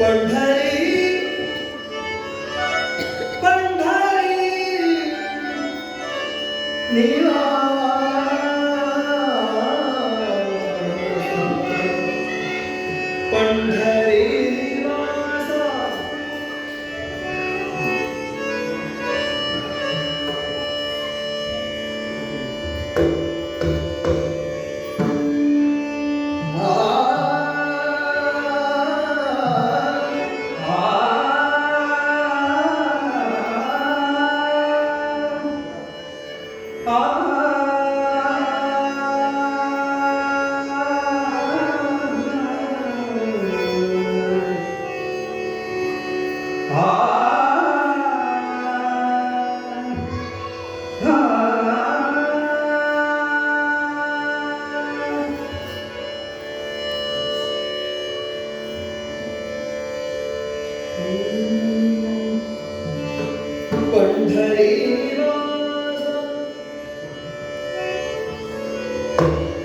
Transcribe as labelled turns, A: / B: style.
A: Pandhari Pandhari Niwas Thank you.